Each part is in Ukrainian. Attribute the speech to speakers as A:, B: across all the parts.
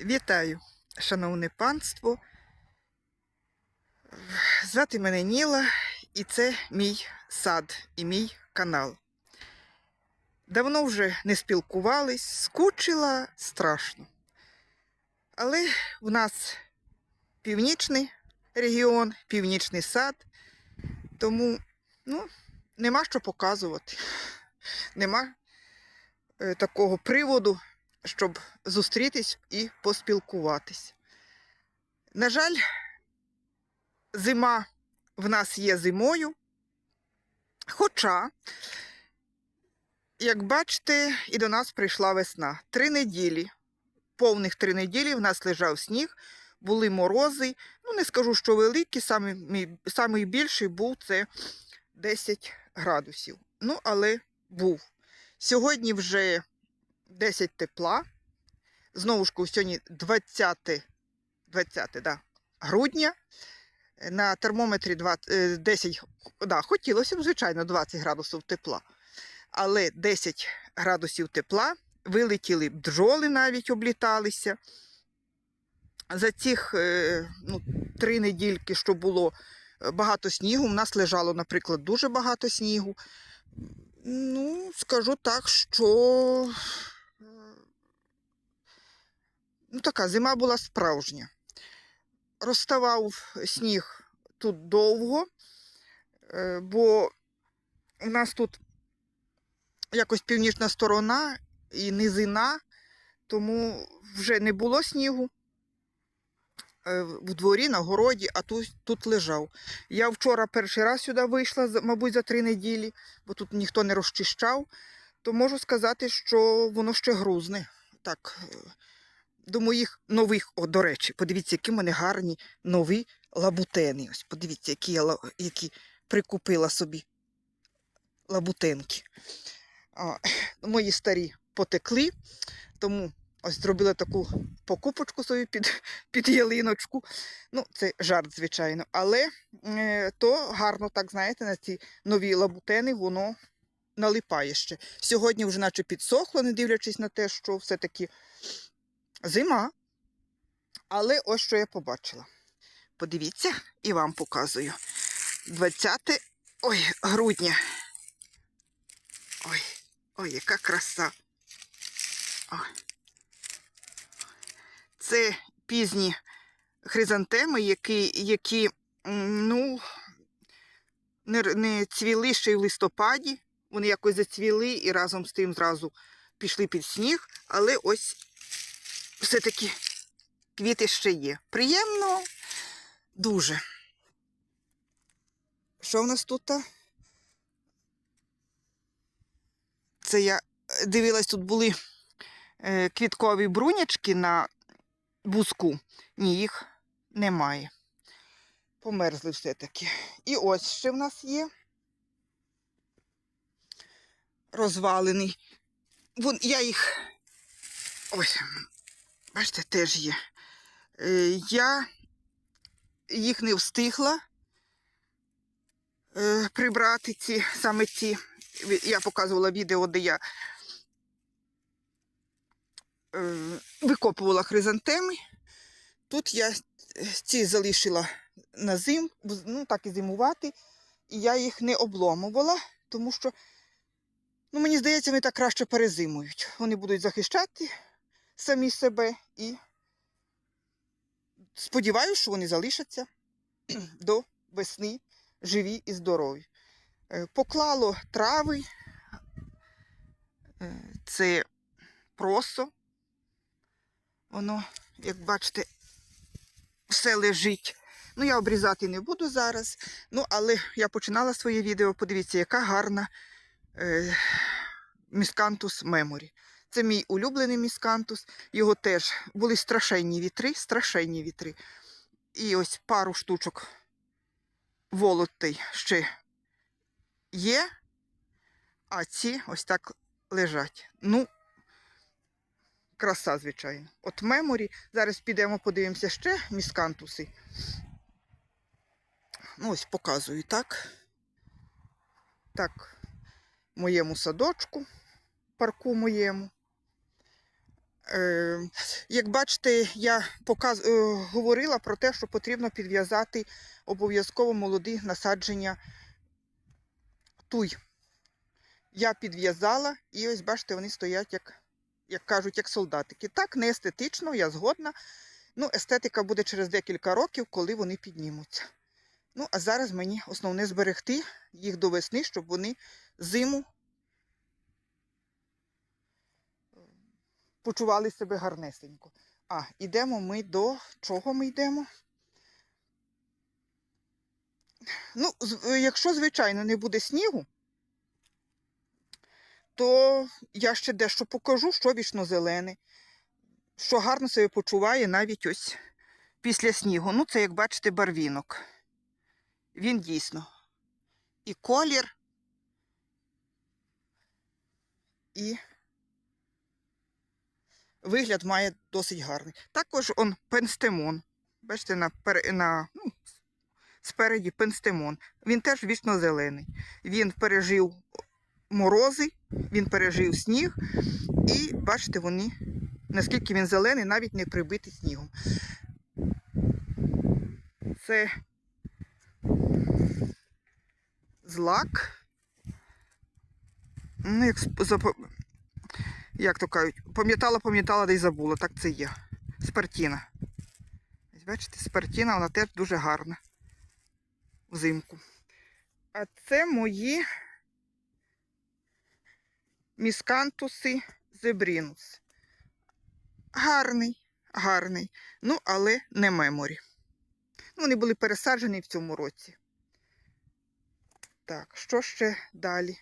A: Вітаю, шановне панство. Звати мене Ніла, і це мій сад і мій канал. Давно вже не спілкувались, скучила страшно. Але в нас північний регіон, північний сад, тому ну, нема що показувати. Нема е, такого приводу, щоб зустрітись і поспілкуватись. На жаль, зима в нас є зимою. Хоча, як бачите, і до нас прийшла весна. Три неділі, повних три неділі в нас лежав сніг, були морози. Ну, не скажу, що великі, самий, більший був це 10 градусів. Ну, але був. Сьогодні вже 10 тепла. Знову ж сьогодні 20, 20 да, грудня. На термометрі 20, е, 10, да, хотілося б, звичайно, 20 градусів тепла. Але 10 градусів тепла, вилетіли бджоли навіть обліталися. За цих е, ну, три недільки, що було е, багато снігу, у нас лежало, наприклад, дуже багато снігу. Ну, скажу так, що е, ну, така зима була справжня. Розставав сніг тут довго, е, бо у нас тут якось північна сторона і низина, тому вже не було снігу е, в дворі, на городі, а тут, тут лежав. Я вчора перший раз сюди вийшла, мабуть, за три неділі, бо тут ніхто не розчищав, то можу сказати, що воно ще грузне. Так, е, до моїх нових, о, до речі, подивіться, які в мене гарні нові лабутени. Ось подивіться, які я які прикупила собі лабутенки. А, мої старі потекли, тому ось зробила таку покупочку собі під, під ялиночку. Ну, це жарт, звичайно. Але е, то гарно, так знаєте, на ці нові лабутени воно налипає ще. Сьогодні вже наче підсохло, не дивлячись на те, що все-таки зима. Але ось що я побачила. Подивіться, і вам показую. 20 ой, грудня. Ой, ой, яка краса. Ой. Це пізні хризантеми, які, які ну, не, не цвіли ще й в листопаді. Вони якось зацвіли і разом з тим зразу пішли під сніг, але ось все-таки квіти ще є. Приємно дуже. Що в нас тут? Це я е, дивилась, тут були е, квіткові брунячки на буску. Ні, їх немає. Померзли все-таки. І ось ще в нас є розвалений. Вон, я їх. Ось, бачите, теж є. Е, я їх не встигла е, прибрати ці саме ці. Я показувала відео, де я е, викопувала хризантеми. Тут я ці залишила на зим, ну так і зимувати, і я їх не обломувала, тому що, ну, мені здається, вони так краще перезимують. Вони будуть захищати самі себе і сподіваюся, що вони залишаться до весни живі і здорові. Е, Поклало трави, е, це просо. Воно, як бачите, все лежить. Ну, я обрізати не буду зараз. Ну, але я починала своє відео. Подивіться, яка гарна е, міскантус меморі. Це мій улюблений міскантус. Його теж були страшенні вітри, страшенні вітри. І ось пару штучок волотий ще є, а ці ось так лежать. Ну, краса, звичайно. От меморі. Зараз підемо, подивимося ще міскантуси. Ну, ось показую так. Так, моєму садочку, парку моєму. Е, як бачите, я показ... е, говорила про те, що потрібно підв'язати обов'язково молоді насадження туй. Я підв'язала, і ось бачите, вони стоять, як, як кажуть, як солдатики. Так, не естетично, я згодна. Ну, естетика буде через декілька років, коли вони піднімуться. Ну, а зараз мені основне зберегти їх до весни, щоб вони зиму почували себе гарнесенько. А, ідемо ми до чого ми йдемо? Ну, якщо, звичайно, не буде снігу, то я ще дещо покажу, що вічно-зелене, що гарно себе почуває навіть ось після снігу. Ну, це, як бачите, барвінок. Він дійсно. І колір, і вигляд має досить гарний. Також он пенстемон. Бачите, на, на, ну, спереді пенстемон. Він теж вічно зелений. Він пережив морози, він пережив сніг, і бачите, вони, наскільки він зелений, навіть не прибитий снігом. Це злак. Ну, як, як то кажуть, пам'ятала, пам'ятала, де й забула. Так це є. Спартіна. Ось Бачите, спартіна, вона теж дуже гарна взимку. А це мої міскантуси зебрінус. Гарний, гарний. Ну, але не меморі. Ну, Вони були пересаджені в цьому році. Так, що ще далі?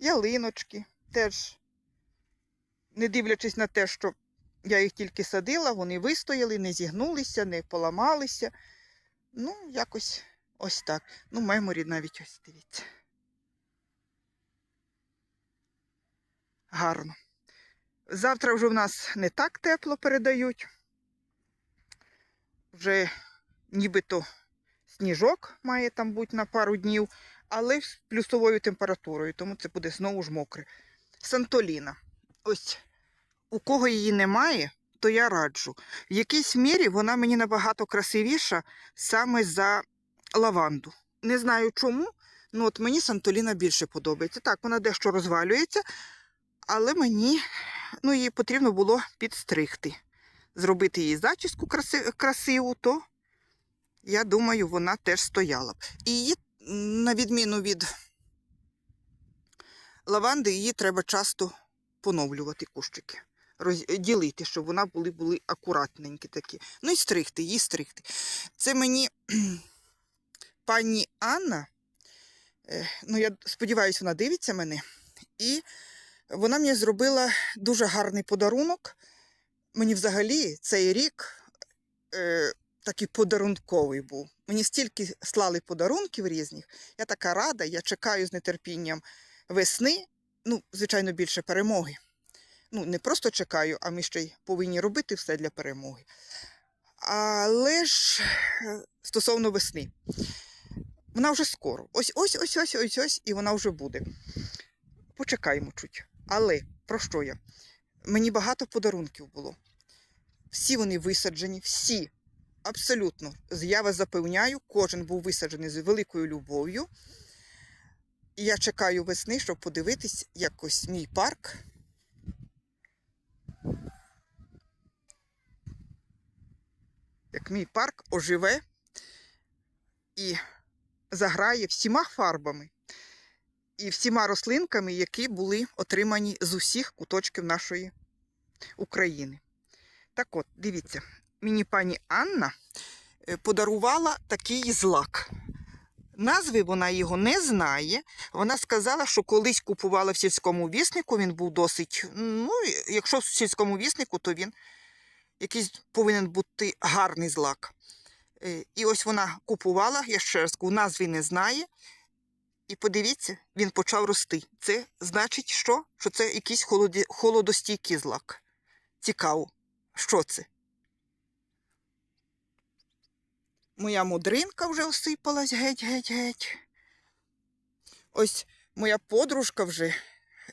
A: Ялиночки теж, не дивлячись на те, що я їх тільки садила, вони вистояли, не зігнулися, не поламалися. Ну, якось ось так. Ну, меморі навіть ось дивіться. Гарно. Завтра вже в нас не так тепло передають. Вже нібито сніжок має там бути на пару днів, але з плюсовою температурою, тому це буде знову ж мокре. Сантоліна. Ось у кого її немає, то я раджу. В якійсь мірі вона мені набагато красивіша саме за лаванду. Не знаю чому, ну от мені Сантоліна більше подобається. Так, вона дещо розвалюється, але мені ну, її потрібно було підстригти. Зробити їй зачіску красиву, то я думаю, вона теж стояла б. І її, на відміну від лаванди, її треба часто поновлювати кущики. Розділити, щоб вона були, були акуратненькі такі. Ну і стригти, її стригти. Це мені пані Анна, е, ну я сподіваюся, вона дивиться мене. І вона мені зробила дуже гарний подарунок. Мені взагалі цей рік е, такий подарунковий був. Мені стільки слали подарунків різних. Я така рада, я чекаю з нетерпінням весни. Ну, звичайно, більше перемоги. Ну, не просто чекаю, а ми ще й повинні робити все для перемоги. Але ж е, стосовно весни, вона вже скоро. Ось ось ось ось ось ось, і вона вже буде. Почекаємо чуть. Але про що я? Мені багато подарунків було. Всі вони висаджені, всі. Абсолютно. Я вас запевняю, кожен був висаджений з великою любов'ю. І я чекаю весни, щоб подивитись якось мій парк. Як мій парк оживе і заграє всіма фарбами і всіма рослинками, які були отримані з усіх куточків нашої України. Так от, дивіться, мені пані Анна е, подарувала такий злак. Назви вона його не знає. Вона сказала, що колись купувала в сільському віснику, він був досить. Ну, якщо в сільському віснику, то він якийсь повинен бути гарний злак. Е, І ось вона купувала, я ще раз кажу, назви не знає. І подивіться, він почав рости. Це значить, що? Що це якийсь холодостійкий злак. Цікаво, що це? Моя мудринка вже осипалась геть-геть-геть. Ось моя подружка вже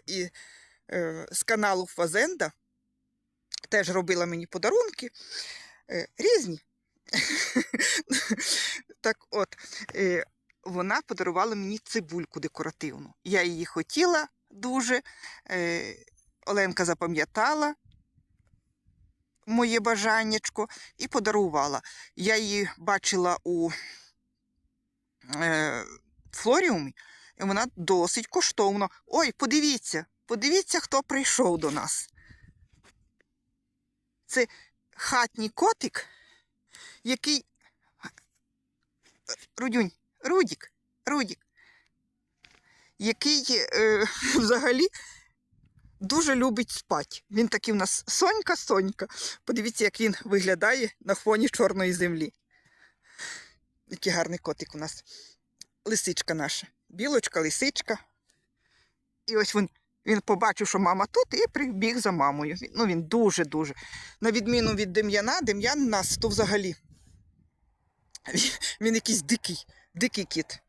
A: і е, з каналу Фазенда. Теж робила мені подарунки. Е, різні. так от, е, вона подарувала мені цибульку декоративну. Я її хотіла дуже. Е, Оленка запам'ятала моє бажаннячко і подарувала. Я її бачила у е, флоріумі, і вона досить коштовна. Ой, подивіться, подивіться, хто прийшов до нас. Це хатній котик, який. Рудюнь, Рудік, Рудік, який е, взагалі дуже любить спати. Він такий у нас сонька-сонька. Подивіться, як він виглядає на фоні чорної землі. Який гарний котик у нас. Лисичка наша. Білочка, лисичка. І ось він, він побачив, що мама тут, і прибіг за мамою. Ну, він дуже-дуже. На відміну від Дем'яна, Дем'ян нас то взагалі. Він, якийсь дикий, дикий кіт.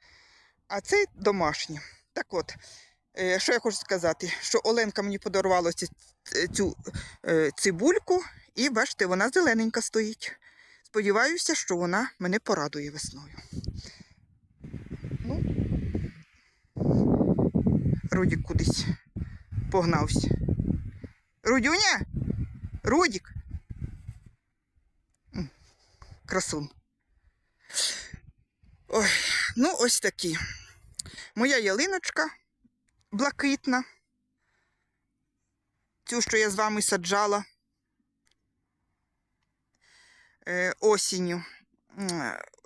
A: А цей домашній. Так от, що я хочу сказати, що Оленка мені подарувала ці, цю е, цибульку, і бачите, вона зелененька стоїть. Сподіваюся, що вона мене порадує весною. Ну, Рудік кудись погнався. Рудюня? Рудік. Красун. Ой, ну ось такі. Моя ялиночка блакитна. Цю, що я з вами саджала е, осінню.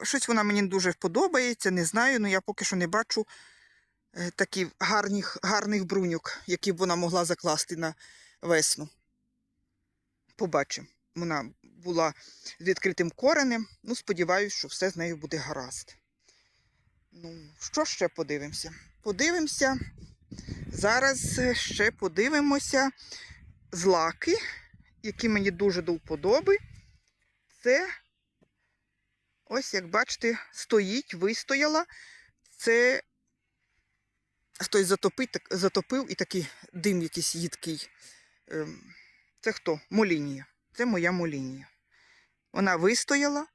A: Щось вона мені дуже подобається, не знаю, але я поки що не бачу е, таких гарних, гарних бруньок, які б вона могла закласти на весну. Побачимо. Вона була з відкритим коренем. Ну, сподіваюся, що все з нею буде гаразд. Ну, що ще подивимося? Подивимося. Зараз е, ще подивимося злаки, які мені дуже до вподоби. Це, ось як бачите, стоїть, вистояла. Це хтось затопив, так, затопив і такий дим якийсь їдкий. Ем, Це хто? Молінія. Це моя молінія. Вона вистояла,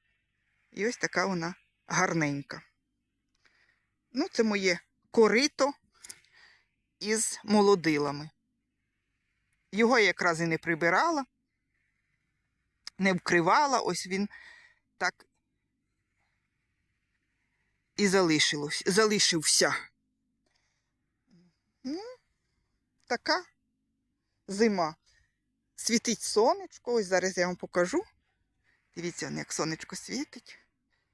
A: і ось така вона гарненька. Ну, це моє корито із молодилами. Його я якраз і не прибирала, не вкривала, ось він так і залишилось, залишився. Ну, така зима. Світить сонечко, ось зараз я вам покажу. Дивіться, як сонечко світить.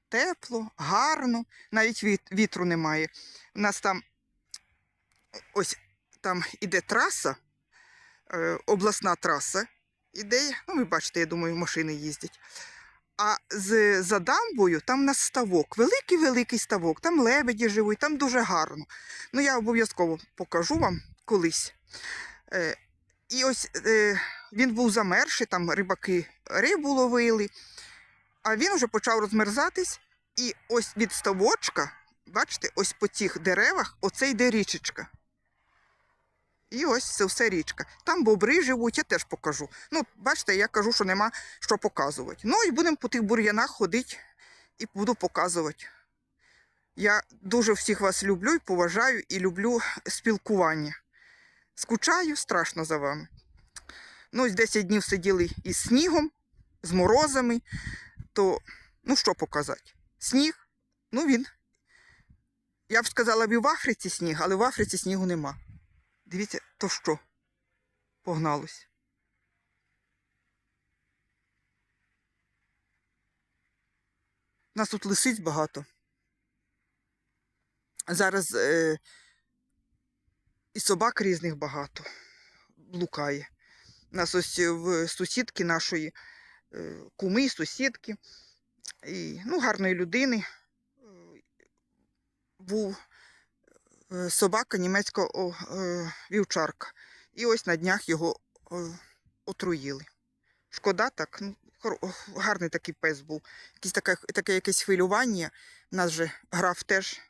A: Тепло, гарно, навіть вітру немає. У нас там ось там іде траса, е, обласна траса. Іде, ну ви бачите, я думаю, машини їздять. А з, за дамбою там у нас ставок, великий-великий ставок, там лебеді живуть, там дуже гарно. Ну, я обов'язково покажу вам колись. Е, і ось е, він був замерший, там рибаки рибу ловили, а він вже почав розмерзатись. І ось від ставочка, бачите, ось по цих деревах, оце йде річечка. І ось це все річка. Там бобри живуть, я теж покажу. Ну, бачите, я кажу, що нема що показувати. Ну і будемо по тих бур'янах ходити і буду показувати. Я дуже всіх вас люблю і поважаю і люблю спілкування. Скучаю страшно за вами. Ну, ось 10 днів сиділи із снігом, з морозами, то ну що показати? Сніг, ну він. Я б сказала і в Африці сніг, але в Африці снігу нема. Дивіться, то що? Погналось. Нас тут лисиць багато. Зараз е, і собак різних багато блукає. У нас ось в сусідки нашої е, куми, сусідки і ну, гарної людини е, був собака німецького е, вівчарка. І ось на днях його е, отруїли. Шкода так, ну, гарний такий пес був. Якісь таке, таке якесь хвилювання. У нас же грав теж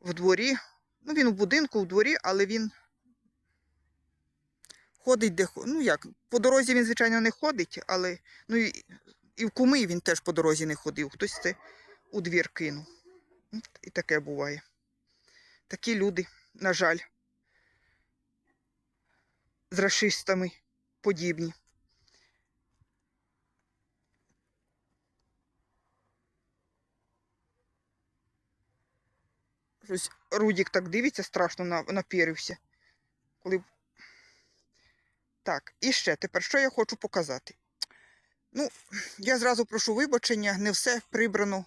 A: в дворі. Ну, він у будинку, у дворі, але він ходить де Ну як, по дорозі він, звичайно, не ходить, але ну, і, і в куми він теж по дорозі не ходив. Хтось це у двір кинув. І таке буває. Такі люди, на жаль, з расистами подібні. Щось Рудік так дивиться, страшно напірився. Коли... Так, і ще тепер, що я хочу показати. Ну, я зразу прошу вибачення, не все прибрано,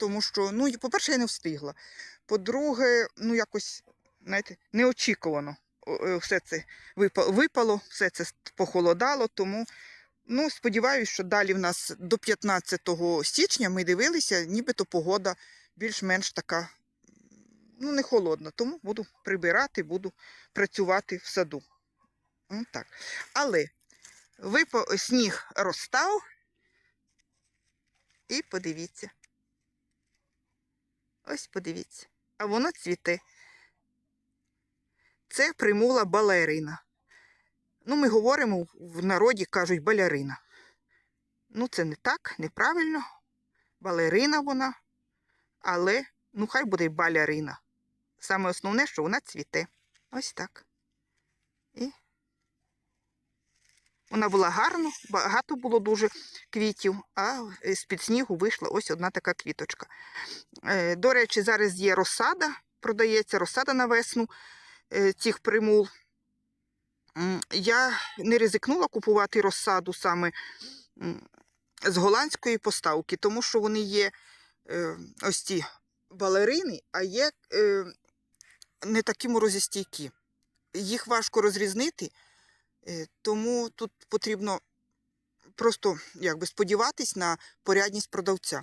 A: тому що, ну, по-перше, я не встигла. По-друге, ну, якось, знаєте, неочікувано е, все це випало, все це похолодало, тому. Ну, сподіваюся, що далі в нас до 15 січня ми дивилися, нібито погода більш-менш така ну, не холодна, тому буду прибирати, буду працювати в саду. Ось так. Але випав, сніг розстав. І подивіться. Ось подивіться. А воно цвіте. Це примула балерина. Ну, ми говоримо в народі, кажуть, балярина. Ну, це не так, неправильно. Балерина вона, але ну хай буде балярина. Саме основне, що вона цвіте. Ось так. І вона була гарна, багато було дуже квітів, а з-під снігу вийшла ось одна така квіточка. Е, До речі, зараз є розсада, продається розсада на весну е, цих примул. Я не ризикнула купувати розсаду саме з голландської поставки, тому що вони є е, ось ці балерини, а є не такі морозостійкі. Їх важко розрізнити, тому тут потрібно просто якби сподіватись на порядність продавця.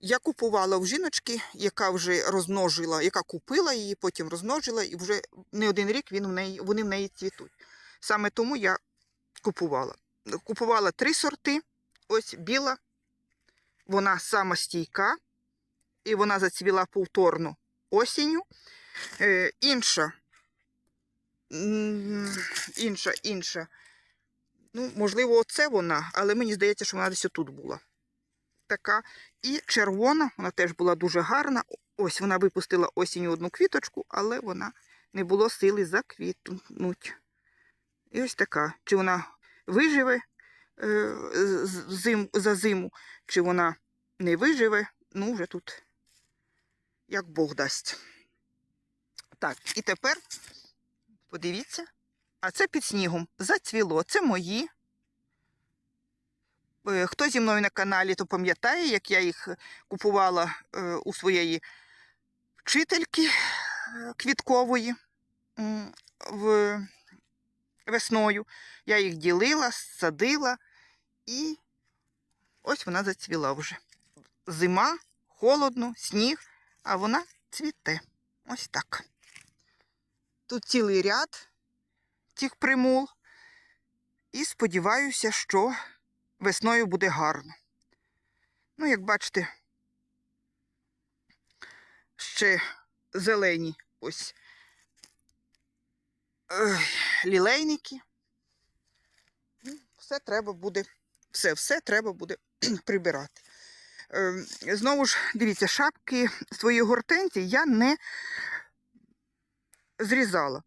A: Я купувала в жіночки, яка вже розмножила, яка купила її, потім розмножила, і вже не один рік він в неї, вони в неї цвітуть. Саме тому я купувала. Купувала три сорти. Ось біла, вона сама стійка, і вона зацвіла повторно осінню. Е, інша, інша, інша. Ну, можливо, оце вона, але мені здається, що вона десь отут була. Така. І червона, вона теж була дуже гарна. Ось вона випустила осінню одну квіточку, але вона не було сили заквітнуть. І ось така. Чи вона виживе е, зим, за зиму, чи вона не виживе, ну вже тут як Бог дасть. Так, і тепер подивіться, а це під снігом зацвіло. Це мої. Е, Хто зі мною на каналі, то пам'ятає, як я їх купувала е, у своєї вчительки е, квіткової в весною. Я їх ділила, садила, і ось вона зацвіла вже. Зима, холодно, сніг, а вона цвіте. Ось так. Тут цілий ряд цих примул. І сподіваюся, що весною буде гарно. Ну, як бачите, ще зелені ось лілейники. Ну, Все треба буде, все, все треба буде прибирати. Е, Знову ж, дивіться, шапки своєї гортензії я не зрізала.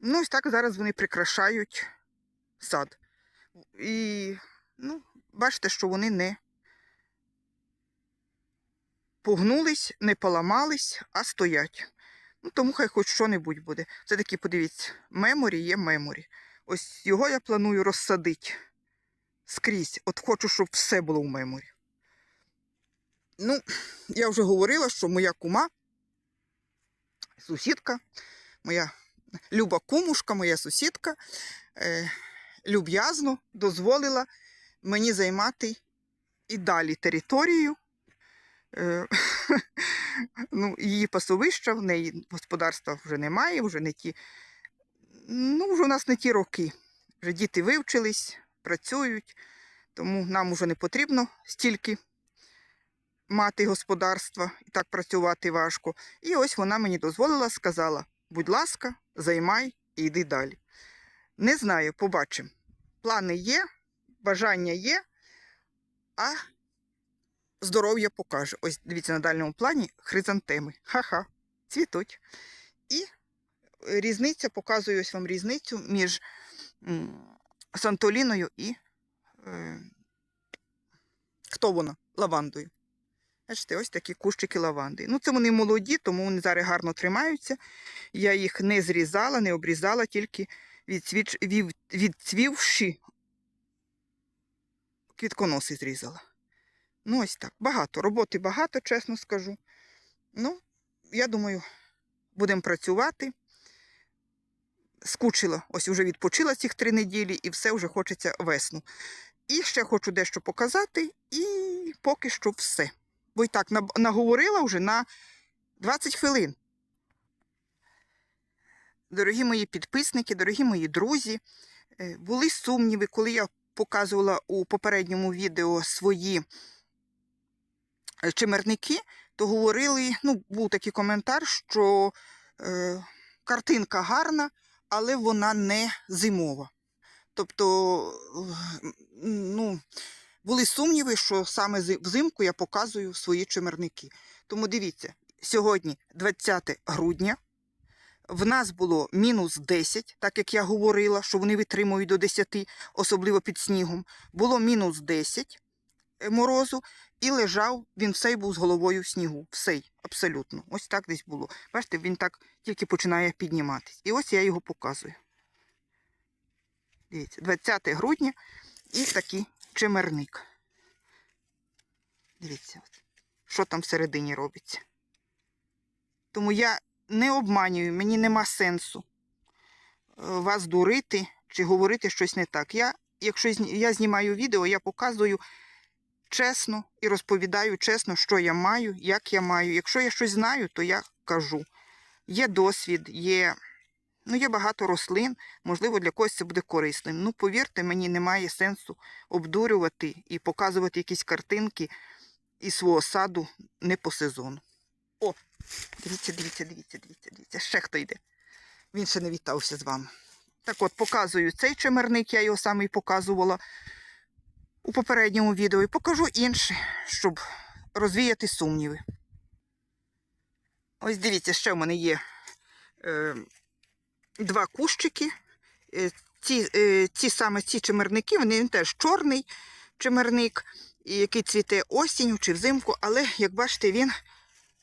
A: Ну, ось так зараз вони прикрашають сад. І, ну, бачите, що вони не погнулись, не поламались, а стоять. Ну, тому хай хоч що-небудь буде. Це таки, подивіться, меморі є меморі. Ось його я планую розсадити скрізь. От хочу, щоб все було в меморі. Ну, я вже говорила, що моя кума, сусідка, моя люба кумушка, моя сусідка, е, люб'язно дозволила мені займати і далі територію. Е, ну, її пасовища, в неї господарства вже немає, вже не ті. Ну, вже у нас не ті роки. Вже діти вивчились, працюють, тому нам вже не потрібно стільки мати господарства і так працювати важко. І ось вона мені дозволила, сказала: будь ласка, займай і йди далі. Не знаю, побачимо. Плани є, бажання є, а здоров'я покаже. Ось дивіться на дальньому плані хризантеми. Ха-ха, цвітуть. І різниця, показую ось вам різницю між Сантоліною і е, хто вона? Лавандою. Бачите, ось такі кущики лаванди. Ну, це вони молоді, тому вони зараз гарно тримаються. Я їх не зрізала, не обрізала, тільки відцвіч... від... відцвівши квітконоси зрізала. Ну, ось так. Багато. Роботи багато, чесно скажу. Ну, я думаю, будемо працювати. Скучила, ось вже відпочила цих три неділі, і все вже хочеться весну. І ще хочу дещо показати, і поки що все. Бо і так наговорила вже на 20 хвилин. Дорогі мої підписники, дорогі мої друзі, е, були сумніви, коли я показувала у попередньому відео свої е, чимерники, то говорили, ну, був такий коментар, що е, картинка гарна, але вона не зимова. Тобто, е, ну, були сумніви, що саме взимку я показую свої чимерники. Тому дивіться, сьогодні 20 грудня. В нас було мінус 10, так як я говорила, що вони витримують до 10, особливо під снігом. Було мінус 10 е, морозу, і лежав він всей був з головою в снігу. Всей, абсолютно. Ось так десь було. Бачите, він так тільки починає підніматись. І ось я його показую. Дивіться, 20 грудня і такий чимерник. Дивіться, що там всередині робиться. Тому я не обманюю, мені нема сенсу е, вас дурити чи говорити щось не так. Я, якщо я знімаю відео, я показую чесно і розповідаю чесно, що я маю, як я маю. Якщо я щось знаю, то я кажу. Є досвід, є, ну, є багато рослин, можливо, для когось це буде корисним. Ну, повірте, мені немає сенсу обдурювати і показувати якісь картинки із свого саду не по сезону. О, дивіться, дивіться, дивіться, дивіться, дивіться. Ще хто йде. Він ще не вітався з вами. Так от, показую цей чимерник, я його саме і показувала у попередньому відео. І покажу інший, щоб розвіяти сумніви. Ось дивіться, ще в мене є е, два кущики. Е, ці, е, ці саме ці чимерники, вони теж чорний чимерник, який цвіте осінню чи взимку, але, як бачите, він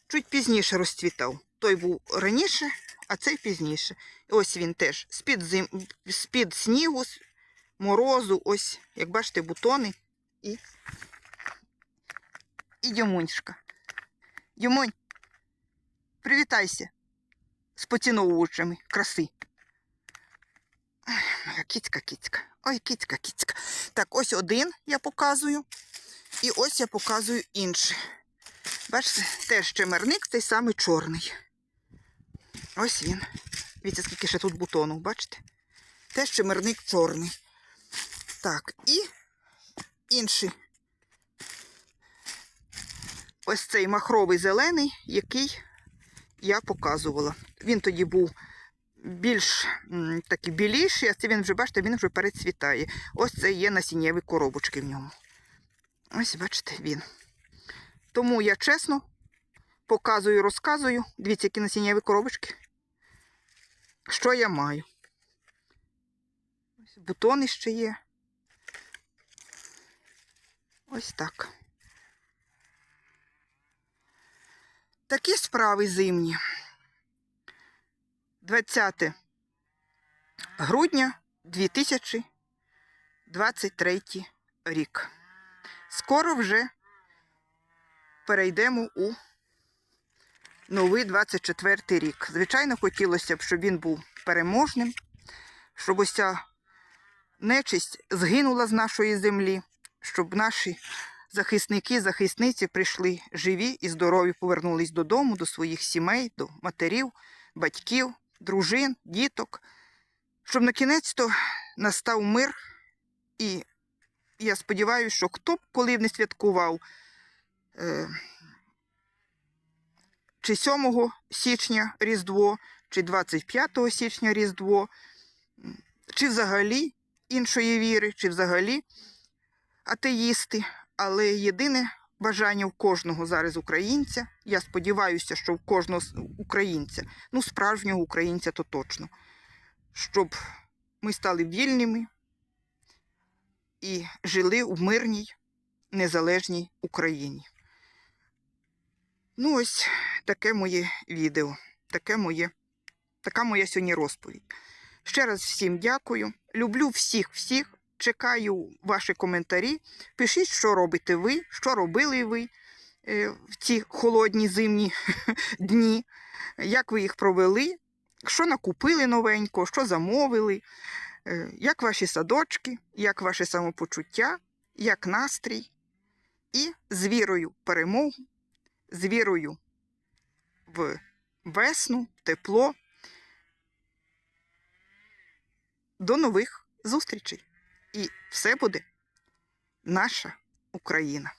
A: чуть пізніше розцвітав. Той був раніше, а цей пізніше. Ось він теж з-під, зим... з-під снігу, з морозу, ось, як бачите, бутони і, і дьомуньшка. Дьомунь, привітайся з поціновувачами краси. Моя кіцька, кіцька. Ой, кіцька, кіцька. Так, ось один я показую. І ось я показую інший. Бачите, теж чемерник, той самий чорний. Ось він. Дивіться, скільки ще тут бутонів, бачите? Теж чемерник чорний. Так, і інший. Ось цей махровий зелений, який я показувала. Він тоді був більш м, такий біліший, а це він вже, бачите, він вже перецвітає. Ось це є насіннєві коробочки в ньому. Ось, бачите, він. Тому я чесно показую, розказую. Дивіться, які насіннєві коробочки. Що я маю? Ось бутони ще є. Ось так. Такі справи зимні. 20 грудня 2023 рік. Скоро вже перейдемо у новий 24 рік. Звичайно, хотілося б, щоб він був переможним, щоб ось ця нечисть згинула з нашої землі, щоб наші захисники, захисниці прийшли живі і здорові, повернулись додому, до своїх сімей, до матерів, батьків, дружин, діток, щоб на кінець то настав мир. І я сподіваюся, що хто б коли б не святкував е, чи 7 січня Різдво, чи 25 січня Різдво, чи взагалі іншої віри, чи взагалі атеїсти. Але єдине бажання в кожного зараз українця. Я сподіваюся, що в кожного українця, ну, справжнього українця, то точно, щоб ми стали вільними і жили в мирній, незалежній Україні. Ну, ось таке моє відео, таке моє, така моя сьогодні розповідь. Ще раз всім дякую. Люблю всіх, всіх. Чекаю ваші коментарі. Пишіть, що робите ви, що робили ви е, в ці холодні зимні дні, як ви їх провели, що накупили новенько, що замовили, е, як ваші садочки, як ваше самопочуття, як настрій. І з вірою в перемогу, з вірою в весну, тепло. До нових зустрічей! І все буде наша Україна.